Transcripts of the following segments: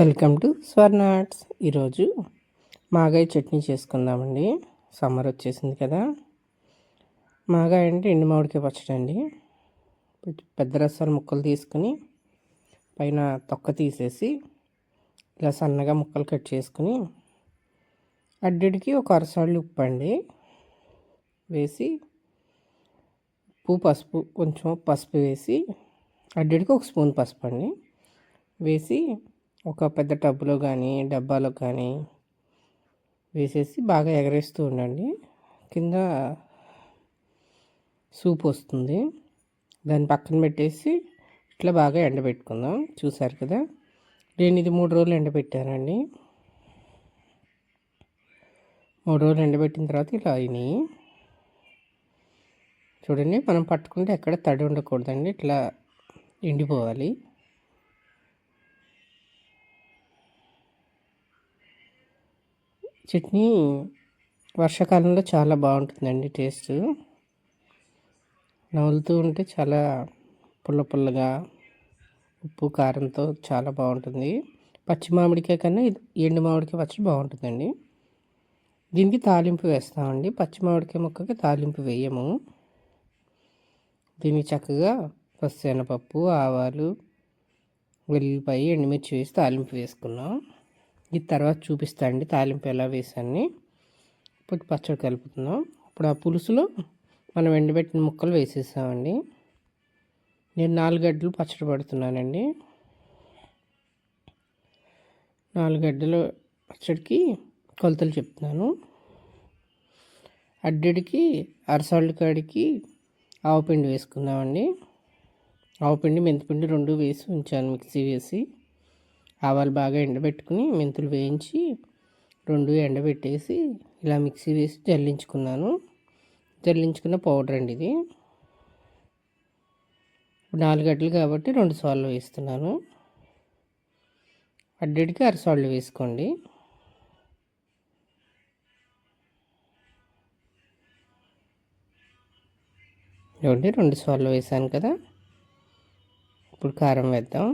Welcome to స్వర్నాట్స్ ఈరోజు మాగాయ చట్నీ చేసుకుందామండి. Summer వచ్చేసింది కదా. మాగాయ అంటే ఎండు మామిడికాయ పచ్చడి అండి. పెద్ద రసాలు ముక్కలు తీసుకుని పైన తొక్క తీసేసి ఇలా సన్నగా ముక్కలు కట్ చేసుకుని అడ్డిడికి ఒక అరసాళ్ళు ఉప్పు అండి. వేసి ఉప్పు పసుపు కొంచెం పసుపు వేసి అడ్డిడికి ఒక స్పూన్ పసుపు అండి. వేసి ఒక పెద్ద టబ్లో కానీ డబ్బాలో కానీ వేసేసి బాగా ఎగరేస్తూ ఉండండి. కింద సూప్ వస్తుంది. దాన్ని పక్కన పెట్టేసి ఇట్లా బాగా ఎండబెట్టుకుందాం. చూసారు కదా? నేను ఇది మూడు రోజులు ఎండబెట్టానండి. మూడు రోజులు ఎండబెట్టిన తర్వాత ఇలా అయినాయి. చూడండి మనం పట్టుకుంటే ఎక్కడ తడి ఉండకూడదండి. ఇట్లా ఎండిపోవాలి. చట్నీ వర్షాకాలంలో చాలా బాగుంటుందండి టేస్ట్. నవ్వులుతూ ఉంటే చాలా పుల్ల పుల్లగా ఉప్పు కారంతో చాలా బాగుంటుంది. పచ్చి మామిడికాయ కన్నా ఎండు మామిడికాయ పచ్చడి బాగుంటుందండి. దీనికి తాలింపు వేస్తామండి. పచ్చి మామిడికాయ ముక్కకి తాలింపు వేయము. దీన్ని చక్కగా పచ్చెనపప్పు ఆవాలు వెల్లిపాయ ఎండుమిర్చి వేసి తాలింపు వేసుకున్నాం. ఇది తర్వాత చూపిస్తా అండి. తాలింపు ఎలా వేసాన్ని. ఇప్పుడు పచ్చడి కలుపుతున్నాం ఇప్పుడు ఆ పులుసులో మనం ఎండబెట్టిన ముక్కలు వేసేసామండి. నేను నాలుగు గడ్డలు పచ్చడి పడుతున్నానండి. నాలుగు గడ్డలు పచ్చడికి కొలతలు చెప్తున్నాను. అడ్డడికి అరసాళ్ళు కాడికి ఆవుపిండి వేసుకుందామండి. ఆవుపిండి మెంతిపిండి రెండు వేసి ఉంచాను మిక్సీ వేసి. ఆవాలు బాగా ఎండబెట్టుకుని మెంతులు వేయించి రెండు ఎండబెట్టేసి ఇలా మిక్సీ వేసి జల్లించుకున్నాను. జల్లించుకున్న పౌడర్ అండి ఇది. నాలుగు గడ్డలు కాబట్టి రెండు సార్లు వేస్తున్నాను. అడ్డడికి అరసాళ్ళు వేసుకోండి. ఇవ్వండి రెండు సార్లు వేసాను కదా. ఇప్పుడు కారం వేద్దాం.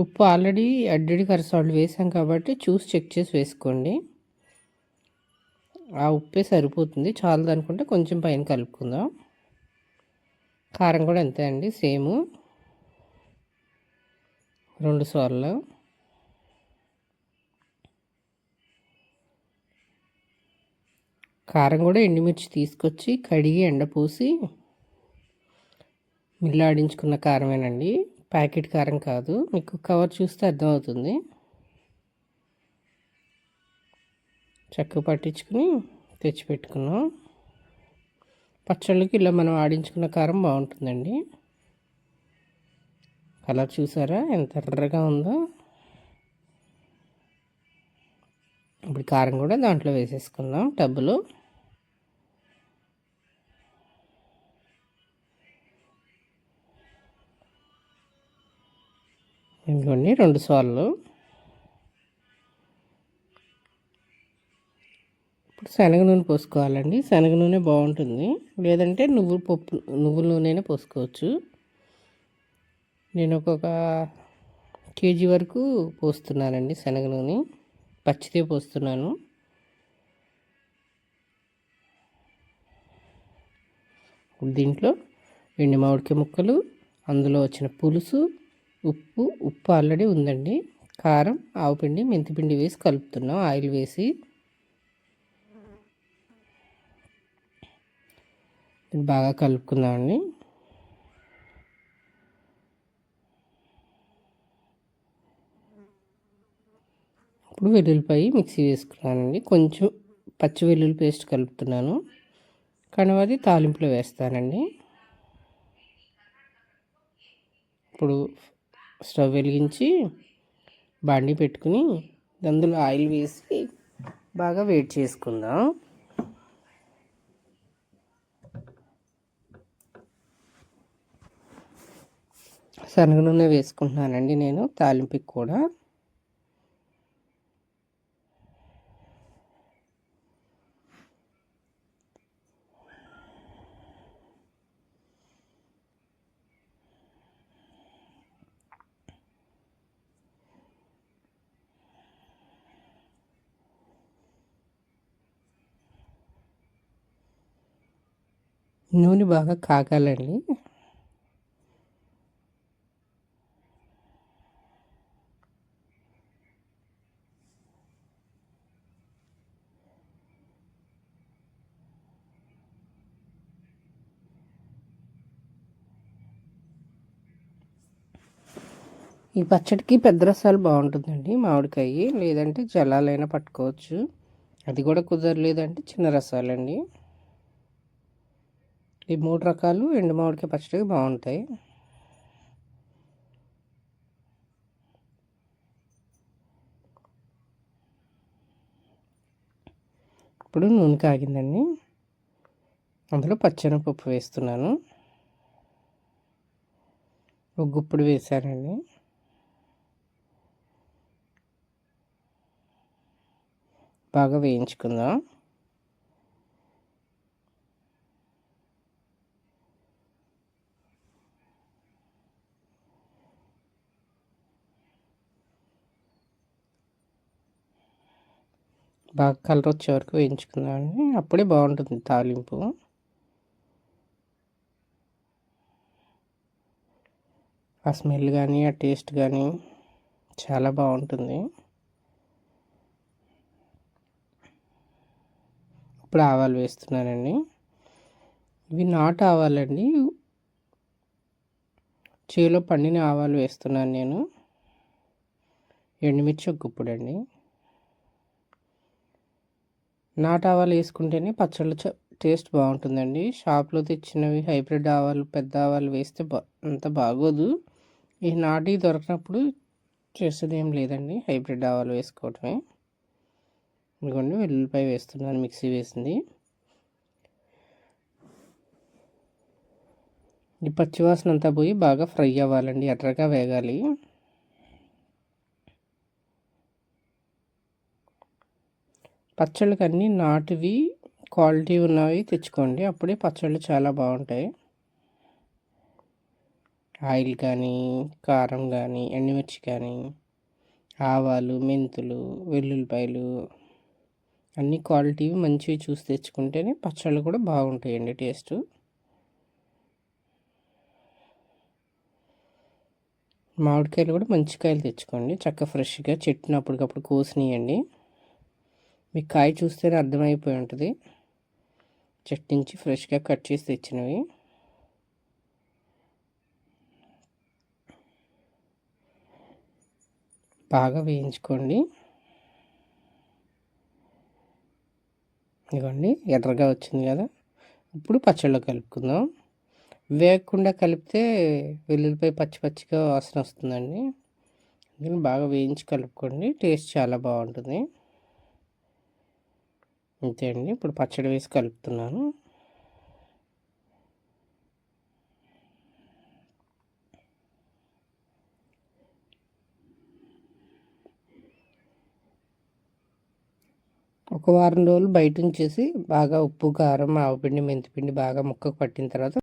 ఉప్పు ఆల్రెడీ అడ్డడి కరసాల్ట్ వేసాం కాబట్టి చూసి చెక్ చేసి వేసుకోండి. ఆ ఉప్పే సరిపోతుంది. చాలదు అనుకుంటే కొంచెం పైన కలుపుకుందాం. కారం కూడా అంతే అండి సేమ్. రెండు సార్లు కారం కూడా ఎండుమిర్చి తీసుకొచ్చి కడిగి ఎండపోసి మిల్లాడించుకున్న కారమేనండి. ప్యాకెట్ కారం కాదు. మీకు కవర్ చూస్తే అర్థమవుతుంది. చక్కు పట్టించుకుని తెచ్చిపెట్టుకున్నాం. పచ్చళ్ళకి ఇలా మనం ఆడించుకున్న కారం బాగుంటుందండి. కలర్ చూసారా? ఎంత ఎర్రగా ఉందో. ఇప్పుడు కారం కూడా దాంట్లో వేసేసుకుందాం. టబ్బులో. ఇంకోండి రెండు సార్లు. ఇప్పుడు శనగ నూనె పోసుకోవాలండి. శనగ నూనె బాగుంటుంది. లేదంటే నువ్వు పప్పు నువ్వుల నూనెనే పోసుకోవచ్చు. నేను ఒక్కొక్క కేజీ వరకు పోస్తున్నానండి శనగ నూనె. పచ్చిదే పోస్తున్నాను. దీంట్లో ఎండి మామిడికాయ ముక్కలు అందులో వచ్చిన పులుసు ఉప్పు ఉప్పు ఆల్రెడీ ఉందండి. కారం ఆవుపిండి మెంతిపిండి వేసి కలుపుతున్నాం. ఆయిల్ వేసి. బాగా కలుపుకుందామండి. ఇప్పుడు వెల్లుల్లిపాయ మిక్సీ వేసుకున్నానండి. కొంచెం పచ్చి వెల్లుల్లి పేస్ట్ కలుపుతున్నాను. కనవది తాలింపులో వేస్తానండి. ఇప్పుడు స్టవ్ వెలిగించి బండి పెట్టుకుని అందులో ఆయిల్ వేసి బాగా వేడి చేసుకుందాం. శనగ నూనె వేసుకుంటున్నానండి నేను తాలింపుకి కూడా. నూనె బాగా కాగాలండి. ఈ పచ్చడికి పెద్ద రసాలు బాగుంటుందండి మామిడికాయ. లేదంటే జలాలైనా పట్టుకోవచ్చు. అది కూడా కుదరలేదంటే చిన్న రసాలండి. ఈ మూడు రకాలు ఎండు మామిడికాయ పచ్చడికి బాగుంటాయి. ఇప్పుడు నూనె కాగిందండి. అందులో పచ్చెనపప్పు వేస్తున్నాను. ఒక గుప్పుడు వేసానండి. బాగా వేయించుకుందాం. బాగా కలర్ వచ్చే వరకు వేయించుకుందామండి అప్పుడే బాగుంటుంది తాలింపు. ఆ స్మెల్ కానీ ఆ టేస్ట్ కానీ చాలా బాగుంటుంది. ఇప్పుడు ఆవాలు వేస్తున్నానండి. ఇవి నాటు ఆవాలండి. చేలో పండిన ఆవాలు వేస్తున్నాను నేను. ఎండుమిర్చి ఒక గుప్పుడండి నాటు ఆవాలు వేసుకుంటేనే పచ్చళ్ళు టేస్ట్ బాగుంటుందండి. షాప్లో తెచ్చినవి హైబ్రిడ్ ఆవాలు పెద్ద ఆవాలు వేస్తే బా అంత బాగోదు. ఈ నాటి దొరకనప్పుడు చేసేది ఏం లేదండి. హైబ్రిడ్ ఆవాలు వేసుకోవటమే. ఇదిగోండి వెల్లుల్లిపాయ వేస్తున్నాను మిక్సీ వేసింది. ఈ పచ్చివాసన అంతా పోయి బాగా ఫ్రై అవ్వాలండి ఎర్రగా వేగాలి. పచ్చళ్ళకి అన్నీ నాటువి క్వాలిటీ ఉన్నవి తెచ్చుకోండి. అప్పుడే పచ్చళ్ళు చాలా బాగుంటాయి. ఆయిల్ కానీ కారం కానీ ఎండుమిర్చి కానీ ఆవాలు మెంతులు వెల్లుల్లిపాయలు అన్ని క్వాలిటీ మంచివి చూసి తెచ్చుకుంటేనే పచ్చళ్ళు కూడా బాగుంటాయండి టేస్ట్. మామిడికాయలు కూడా మంచి కాయలు తెచ్చుకోండి. చక్క ఫ్రెష్గా చెట్టును అప్పటికప్పుడు కోసినాయండి. మీకు కాయ చూస్తేనే అర్థమైపోయి ఉంటుంది. చెట్టు నుంచి ఫ్రెష్గా కట్ చేసి తెచ్చినవి. బాగా వేయించుకోండి. ఇవ్వండి ఎర్రగా వచ్చింది కదా. ఇప్పుడు పచ్చళ్ళు కలుపుకుందాం. వేయకుండా కలిపితే వెల్లుల్లిపాయ పచ్చి పచ్చిగా వాసన వస్తుందండి. దీన్ని బాగా వేయించి కలుపుకోండి. టేస్ట్ చాలా బాగుంటుంది. అంతే అండి. ఇప్పుడు పచ్చడి వేసి కలుపుతున్నాను. ఒక వారం రోజులు బయట ఉంచేసి బాగా ఉప్పు కారం ఆవపిండి మెంతిపిండి బాగా ముక్కకు పట్టిన తర్వాత